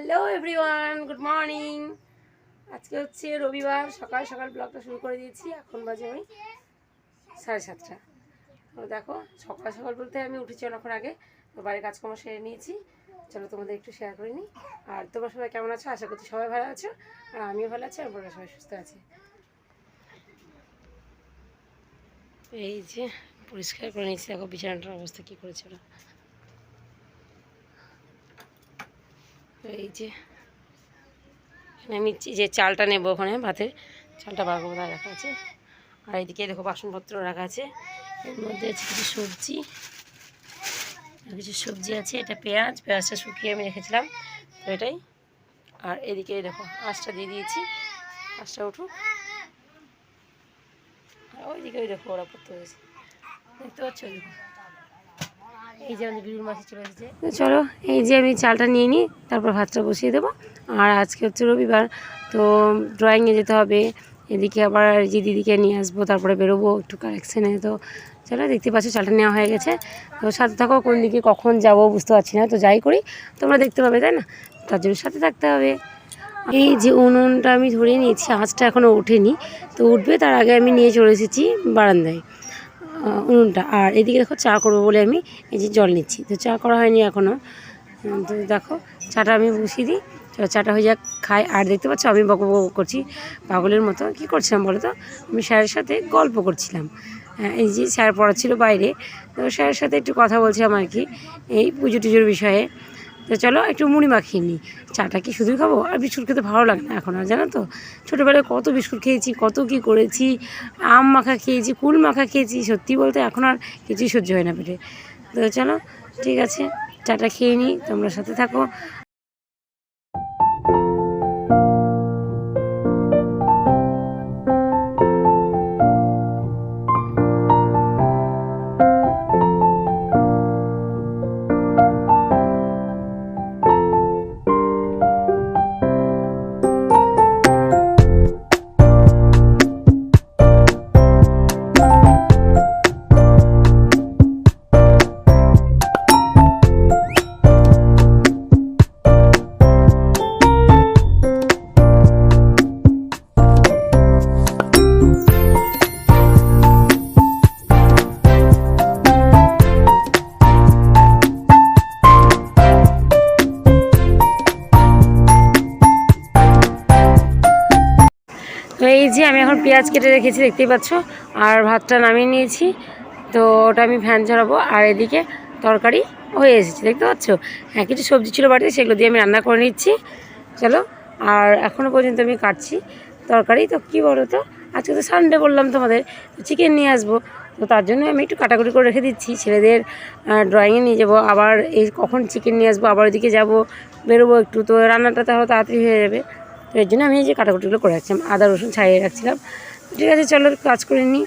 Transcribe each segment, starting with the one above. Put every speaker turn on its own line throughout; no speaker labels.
Hello everyone good morning আজকে হচ্ছে রবিবার, সকাল সকাল ব্লগটা শুরু করে দিয়েছি। এখন বাজে ওই সাড়ে সাতটা। তো দেখো, সকাল সকাল বলতে আমি উঠেছি অনেকক্ষণ আগে। তো বাড়ির কাজকর্ম সেরে নিয়েছি। চলো তোমাদের একটু শেয়ার করে নিই। আর তোমরা সবাই কেমন আছো? আশা করছি সবাই ভালো আছো। আর আমিও ভালো আছি, আর বোনরা সবাই সুস্থ আছে। এই যে পরিষ্কার করে নিয়েছি। দেখো, বিছানাটার অবস্থা কী করেছে ওরা। এই যে আমি যে চালটা নেব ওখানে, ভাতের চালটা বার তাই রাখা আছে। আর এদিকে দেখো বাসনপত্র রাখা আছে। এর মধ্যে আছে কিছু সবজি কিছু সবজি আছে, এটা পেঁয়াজ, পেঁয়াজটা শুকিয়ে আমি রেখেছিলাম, তো এটাই। আর এদিকে দেখো আঁচটা দিয়ে দিয়েছি আঁচটা উঠুক। আর ওইদিকে ওই দেখো ওরা পড়তে হয়েছে দেখতে পাচ্ছ? দেখো। চলে এসেছে। তো চলো, এই যে আমি চালটা নিয়ে নিই, তারপর ভাতটা বসিয়ে দেবো। আর আজকে হচ্ছে রবিবার, তো ড্রয়িংয়ে যেতে হবে। এদিকে আবার যে দিদিকে নিয়ে আসব, তারপরে বেরোবো, একটু কারেকশানে তো চলো, দেখতে পাচ্ছ চালটা নেওয়া হয়ে গেছে। তো সাথে থাকো, কোন দিকে কখন যাব বুঝতে পারছি না, তো যাই করি। তোমরা দেখতে পাবে, তাই না? তার জন্য সাথে থাকতে হবে। এই যে উনুনটা আমি ধরে নিয়েছি, আঁচটা এখনও ওঠেনি। তো উঠবে, তার আগে আমি নিয়ে চলে এসেছি বারান্দায়। উনুনটা। আর এদিকে দেখো চা করব বলে আমি এই যে জল নিচ্ছি। তো চা করা হয়নি এখনও তো দেখো চাটা আমি বসিয়ে দিই। চলো চাটা হয়ে যাক খাই। আর দেখতে পাচ্ছ আমি বক বক করছি পাগলের মতো। কী করছিলাম বলো তো? আমি স্যারের সাথে গল্প করছিলাম। হ্যাঁ, এই যে স্যার পড়াচ্ছিল বাইরে। তো স্যারের সাথে একটু কথা বলছিলাম আর কি এই পুজো টুজোর বিষয়ে। তো চলো একটু মুড়ি মাখিয়ে নিই। চাটা কি শুধুই খাব? আর বিস্কুট খেতে ভালো লাগে না এখন আর, জানো তো? ছোটোবেলায় কত বিস্কুট খেয়েছি, কত কি করেছি, আম মাখা খেয়েছি, কুল মাখা খেয়েছি, সত্যি বলতে এখন আর কিছুই সহ্য হয় না পেটে। তো চলো, ঠিক আছে, চাটা খেয়ে নিই, তোমরা সাথে থাকো। তো এই যে আমি এখন পেঁয়াজ কেটে রেখেছি, দেখতেই পাচ্ছ? আর ভাতটা নামিয়ে নিয়েছি। তো ওটা আমি ফ্যান ঝরাবো, আর এদিকে তরকারি হয়ে এসেছে, দেখতে পাচ্ছ? হ্যাঁ কিছু সবজি ছিল বাড়িতে, সেগুলো দিয়ে আমি রান্না করে নিচ্ছি। চলো, আর এখনও পর্যন্ত আমি কাটছি তরকারি। তো কী বলো তো? আজকে তো সানডে বললাম তোমাদের চিকেন নিয়ে আসব। তো তার জন্য আমি একটু কাটাকুটি করে রেখে দিচ্ছি। ছেলেদের ড্রয়িংয়ে নিয়ে যাব। আবার এই কখন চিকেন নিয়ে আসব, আবার ওইদিকে যাব, বেরোবো একটু। তো রান্নাটা তাহলে তাড়াতাড়ি হয়ে যাবে। তো এর জন্য আমি এই যে কাটাকুটিগুলো করে রাখছিলাম, আদা, রসুন ছাড়িয়ে রাখছিলাম। ঠিক আছে, চলো কাজ করে নিই।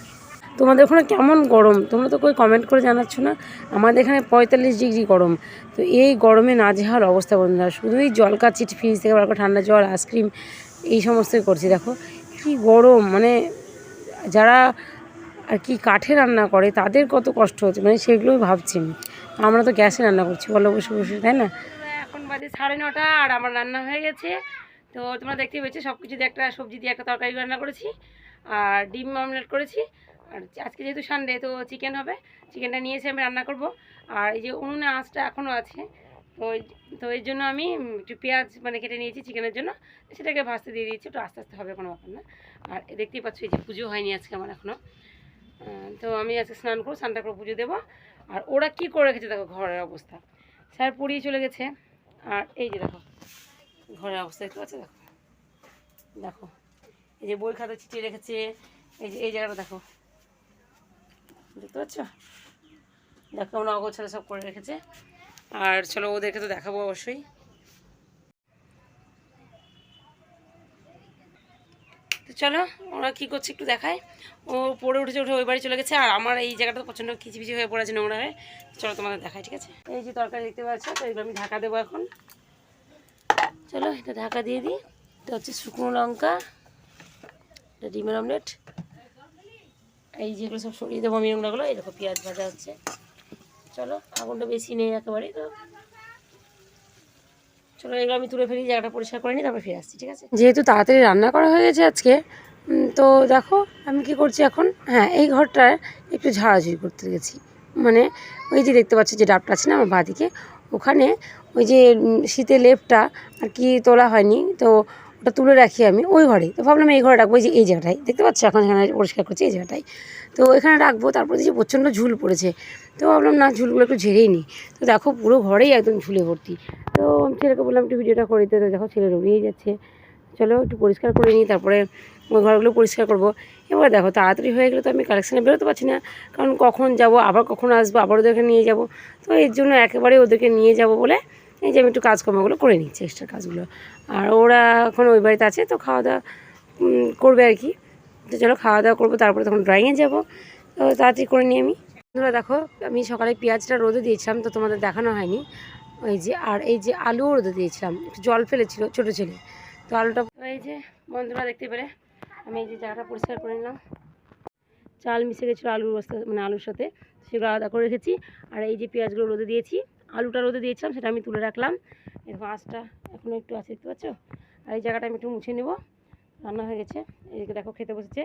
তোমাদের ওখানে কেমন গরম? তোমরা তো কই কমেন্ট করে জানাচ্ছ না। আমাদের এখানে পঁয়তাল্লিশ ডিগ্রি গরম। তো এই গরমে না নাজেহাল অবস্থা বন্ধুরা। শুধুই জল কাচ্ছি ফ্রিজ থেকে বার করে ঠান্ডা জল, আইসক্রিম, এই সমস্তই করছি, দেখো। কি গরম মানে যারা আর কি কাঠে রান্না করে, তাদের কত কষ্ট হচ্ছে মানে সেগুলোই ভাবছি আমি। আমরা তো গ্যাসে রান্না করছি, বলো বসে বসে, তাই না? এখন বাজে সাড়ে নটা আর আমার রান্না হয়ে গেছে। তো তোমরা দেখতে পেয়েছ সব কিছু দিয়ে একটা সবজি দিয়ে একটা তরকারি রান্না করেছি, আর ডিম অমলেট করেছি। আর আজকে যেহেতু সানডে তো চিকেন হবে। চিকেনটা নিয়ে এসে আমি রান্না করব। আর এই যে উনুনে আঁচটা এখনও আছে, তো তো এর জন্য আমি একটু পেঁয়াজ মানে কেটে নিয়েছি চিকেনের জন্য। সেটাকে ভাজতে দিয়ে দিয়েছি একটু আস্তে আস্তে হবে, কোনো ব্যাপার না। আর দেখতেই পাচ্ছ এই যে পুজো হয়নি আজকে আমার এখনও তো আমি আজকে স্নান করব স্নানটা করে পুজো দেবো। আর ওরা কি করে রেখেছে দেখো ঘরের অবস্থা। স্যার পড়িয়ে চলে গেছে। আর এই যে দেখো ঘরের অবস্থা, দেখতে পাচ্ছ? দেখো দেখো এই যে বই খাতা ছিটিয়ে রেখেছে, এই যে, এই জায়গাটা দেখো। দেখতে পাচ্ছ? দেখো কেমন অগোছালো সব করে রেখেছে। আর চলো ওদেরকে তো দেখাবো অবশ্যই। তো চলো, ওরা কী করছে একটু দেখায়। ও পড়ে উঠেছে, উঠে ওই বাড়ি চলে গেছে। আর আমার এই জায়গাটা তো প্রচণ্ড খিচিবিচি হয়ে পড়েছে নোংরা হয়ে। চলো তোমাদের দেখায়, ঠিক আছে? এই যে তরকারি দেখতে পাচ্ছ, তো এগুলো আমি ঢাকা দেবো এখন। চলো, এটা ঢাকা দিয়ে দিই। এটা হচ্ছে শুকনো লঙ্কা, এটা ডিমের অমলেট। এই যেগুলো সব সরিয়ে দেবো নোংরাগুলো, এই দেখো পেঁয়াজ ভাজা হচ্ছে। চলো, আগুনটা বেশি নেই একেবারে, তো। চলো, এগুলো আমি তুলে ফেলি, জায়গাটা পরিষ্কার করে নিই, তারপরে ফিরে আসছি, ঠিক আছে? যেহেতু তাড়াতাড়ি রান্না করা হয়ে গেছে আজকে তো দেখো, আমি কি করছি এখন? হ্যাঁ এই ঘরটায় একটু ঝাড়াঝুড়ি করতে গেছি। মানে ওই যে দেখতে পাচ্ছি যে ডাবটা আছে না আমার বাদিকে, ওখানে ওই যে শীতের লেপটা আর কি তোলা হয়নি, তো ওটা তুলে রাখি আমি ওই ঘরে। তো ভাবলাম এই ঘরে রাখব যে এই জায়গাটায়, দেখতে পাচ্ছ? এখন এখানে পরিষ্কার করছি, এই জায়গাটাই তো এখানে রাখব, তারপরে যে প্রচণ্ড ঝুল পড়েছে। তো ভাবলাম না, ঝুলগুলো একটু ঝেড়েই নিই। তো দেখো, পুরো ঘরেই একদম ঝুলে ভর্তি। তো ছেলেকে বললাম, একটু ভিডিওটা করে দিতে। দেখো, ছেলে রড়িয়ে যাচ্ছে। চলো, একটু পরিষ্কার করে নিই, তারপরে ওই ঘরগুলো পরিষ্কার করব। এবার দেখো, তাড়াতাড়ি হয়ে গেলে তো আমি কালেকশানে বেরোতে পারছি না। কারণ কখন যাব, আবার কখন আসব, আবার ওদেরকে নিয়ে যাব। তো এর জন্য একেবারে ওদেরকে নিয়ে যাব বলে এই যে আমি একটু কাজকর্মগুলো করে নিচ্ছি এক্সট্রা কাজগুলো। আর ওরা এখন ওই বাড়িতে আছে, তো খাওয়া দাওয়া করবে আর কি। তো চলো খাওয়া দাওয়া করব, তারপরে তখন ড্রয়িংয়ে যাব। তো তাড়াতাড়ি করে নিই আমি। বন্ধুরা, দেখো, আমি সকালে পেঁয়াজটা রোদে দিয়েছিলাম, তো তোমাদের দেখানো হয়নি। ওই যে, আর এই যে আলুও রোদে দিয়েছিলাম, একটু জল ফেলেছিল, ছোটো ছেলে। তো আলুটা এই যে, বন্ধুরা, দেখতে পেরে আমি এই যে জায়গাটা পরিষ্কার করে নিলাম। চাল মিশে গেছিল আলুর বস্তা মানে আলুর সাথে, সেগুলো আলাদা করে রেখেছি। আর এই যে পেঁয়াজগুলো রোদে দিয়েছি আলুটা রোদে দিয়েছিলাম, সেটা আমি তুলে রাখলাম। এরকম আঁচটা এখনও একটু আছে, দেখতে পাচ্ছ? আর এই জায়গাটা আমি একটু মুছে নেব। রান্না হয়ে গেছে। এদিকে দেখো, খেতে বসেছে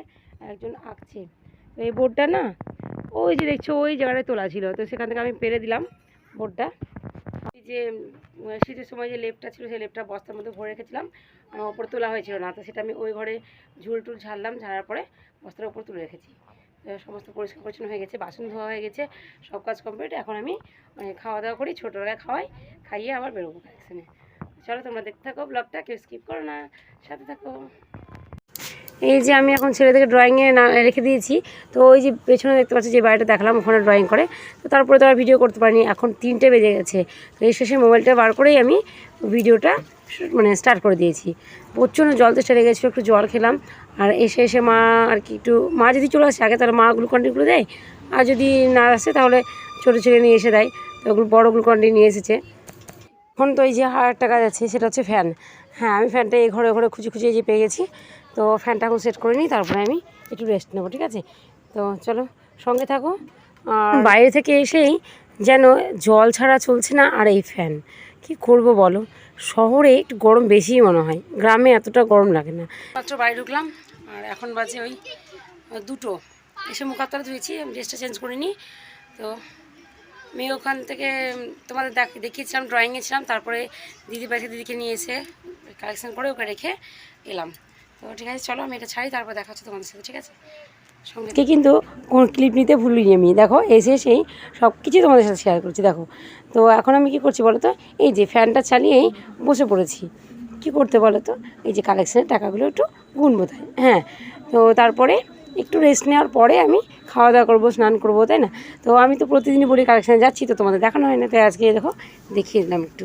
একজন আঁকছে। তো এই বোর্ডটা না, ওই যে দেখছ, ওই জায়গাটায় তোলা ছিল। তো সেখান থেকে আমি পেরে দিলাম বোর্ডটা। যে শীতের সময় যে লেপটা ছিল, সেই লেপটা বস্তার মধ্যে ভরে রেখেছিলাম। আমার ওপরে তোলা হয়েছিল না, তো সেটা আমি ওই ঘরে ঝুল টুল ঝাড়লাম, ঝাড়ার পরে বস্তার ওপর তুলে রেখেছি। সমস্ত পরিষ্কার পরিচ্ছন্ন হয়ে গেছে, বাসন ধোয়া হয়ে গেছে, সব কাজ কমপ্লিট এখন আমি খাওয়া দাওয়া করি, ছোটোবেলায় খাওয়াই, খাইয়ে আবার বেরোবো কালেকশানে চলো তোমরা দেখতে থাকো ব্লগটা কেউ স্কিপ করো না, সাথে থাকো। এই যে আমি এখন ছেলেদেরকে ড্রয়িংয়ে না, রেখে দিয়েছি, তো ওই যে পেছনে দেখতে পাচ্ছি যে বাড়িটা দেখালাম, ওখানে ড্রয়িং করে। তো তারপরে তো আর ভিডিও করতে পারিনি, এখন তিনটে বেজে গেছে। তো এই শেষে মোবাইলটা বার করেই আমি ভিডিওটা মানে স্টার্ট করে দিয়েছি। প্রচণ্ড জল তো লেগে গেছিল, একটু জল খেলাম। আর এসে এসে মা আর কি একটু মা যদি চলে আসে, আগে তাহলে মা গ্লুকন্ডিগুলো দেয়। আর যদি না আসে, তাহলে ছোটো ছেলে নিয়ে এসে দেয়। তো ওগুলো বড়ো গ্লুকন্ডি নিয়ে এসেছে। এখন তো এই যে একটা কাজ আছে সেটা হচ্ছে ফ্যান হ্যাঁ আমি ফ্যানটা এই ঘরে ঘরে খুঁজে খুঁজে যে পেয়ে গেছি। তো ফ্যানটা এখন সেট করে নিই, তারপরে আমি একটু রেস্ট নেব, ঠিক আছে? তো চলো, সঙ্গে থাকো। আর বাইরে থেকে এসেই যেন জল ছাড়া চলছে না আর এই ফ্যান কি করব বলো? শহরে একটু গরম বেশিই মনে হয়। গ্রামে এতটা গরম লাগে না। মাত্র বাড়ি ঢুকলাম, আর এখন বাজে ওই দুটো। এসে মুখ হাত ধুয়েছি ড্রেসটা চেঞ্জ করিনি তো আমি ওখান থেকে তোমাদের দেখ, দেখিয়েছিলাম ড্রয়িংয়ে ছিলাম, তারপরে দিদি বাড়িতে দিদিকে নিয়ে এসে কালেকশন করে ওকে রেখে এলাম। তো ঠিক আছে, চলো আমি এটা ছাড়ি, তারপর দেখা হচ্ছে তোমাদের সাথে, ঠিক আছে? সঙ্গে কিন্তু কোন ক্লিপ নিতে ভুলিনি আমি। দেখো, এসে এসেই সব কিছুই তোমাদের সাথে শেয়ার করছি, দেখো। তো এখন আমি কি করছি বলো তো এই যে ফ্যানটা চালিয়েই বসে পড়েছি। কি করতে বলো তো এই যে কালেকশনের টাকাগুলো একটু গুনবো তাই হ্যাঁ। তো তারপরে একটু রেস্ট নেওয়ার পরে আমি খাওয়া দাওয়া করব, স্নান করব, তাই না? তো আমি তো প্রতিদিনই বলি কালেকশানে যাচ্ছি, তো তোমাদের দেখানো হয় না। তাই আজকে দেখো, দেখিয়ে দিলাম একটু।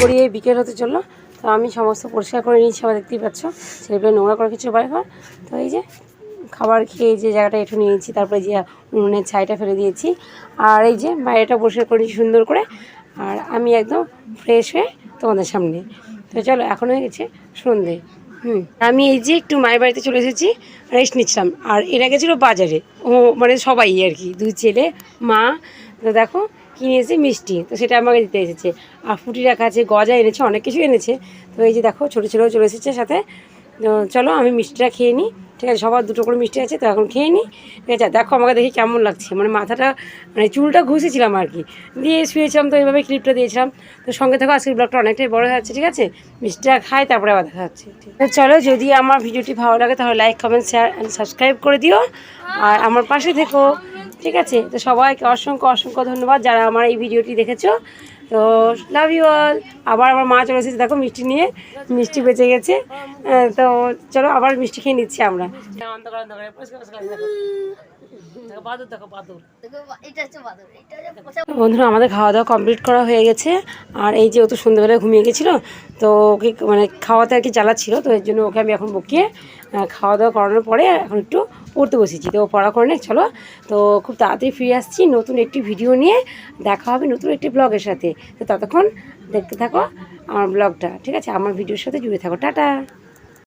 গড়িয়ে বিকেল হতে চলল। তো আমি সমস্ত পরিষ্কার করে নিয়েছি আবার দেখতেই পাচ্ছ। ছেলেগুলো নোংরা করে কিছু বাড়ি ঘর। তো এই যে খাবার খেয়ে যে জায়গাটা একটু নিয়েছি, তারপরে যে উনুনের ছাইটা ফেলে দিয়েছি। আর এই যে বাইরেটা পরিষ্কার করে সুন্দর করে। আর আমি একদম ফ্রেশ হয়ে তোমাদের সামনে। তো চলো, এখন হয়ে গেছে সন্ধে। হুম। আমি এই যে একটু মায়ের বাড়িতে চলে এসেছি রেস্ট নিচ্ছিলাম। আর এরা গেছিল বাজারে। ও মানে সবাই আর কি, দুই ছেলে, মা। তো দেখো কিনে এসে মিষ্টি। তো সেটা আমাকে দিতে এসেছে। আর ফুটি রাখা আছে, গজা এনেছে, অনেক কিছু এনেছে। তো এই যে দেখো, ছোটো ছেলেও চলে এসেছে সাথে। চলো আমি মিষ্টিটা খেয়ে নিই। ঠিক আছে, সবার দুটো করে মিষ্টি আছে, তো এখন খেয়ে নিই। ঠিক আছে, দেখো আমাকে দেখি কেমন লাগছে। মানে মাথাটা মানে চুলটা ঘুষেছিলাম আর কি। দিয়ে শুয়েছিলাম তো এইভাবে ক্লিপটা দিয়েছিলাম। তো সঙ্গে থাকো, আজকের ব্লগটা অনেকটাই বড় হয়ে ঠিক আছে? মিষ্টিটা খাই, তারপরে আবার দেখা হচ্ছে। চলো, যদি আমার ভিডিওটি ভালো লাগে, তাহলে like comment share and subscribe করে দিও। আর আমার পাশে থেকো, ঠিক আছে? তো সবাইকে অসংখ্য অসংখ্য ধন্যবাদ যারা আমার এই ভিডিওটি দেখেছ। তো লাভ ইউ অল আবার আমার মা চলে এসেছে। দেখো, মিষ্টি নিয়ে, মিষ্টি বেঁচে গেছে। তো চলো, আবার মিষ্টি খেয়ে নিচ্ছি আমরা। বন্ধুরা আমাদের খাওয়া দাওয়া কমপ্লিট করা হয়ে গেছে। আর এই যে ও তো সন্ধ্যেবেলায় ঘুমিয়ে গেছিল তো ওকে মানে খাওয়াতে আর কি জ্বালাচ্ছিল তো এর জন্য ওকে আমি এখন বকিয়ে খাওয়া দাওয়া করানোর পরে এখন একটু পড়তে বসেছি। তো ও পড়া করে নেই চলো। তো খুব তাড়াতাড়ি ফিরে আসছি নতুন একটি ভিডিও নিয়ে। দেখা হবে নতুন একটি ব্লগের সাথে। তো ততক্ষণ দেখতে থাকো আমার ব্লগটা ঠিক আছে? আমার ভিডিওর সাথে জুড়ে থাকো। টাটা!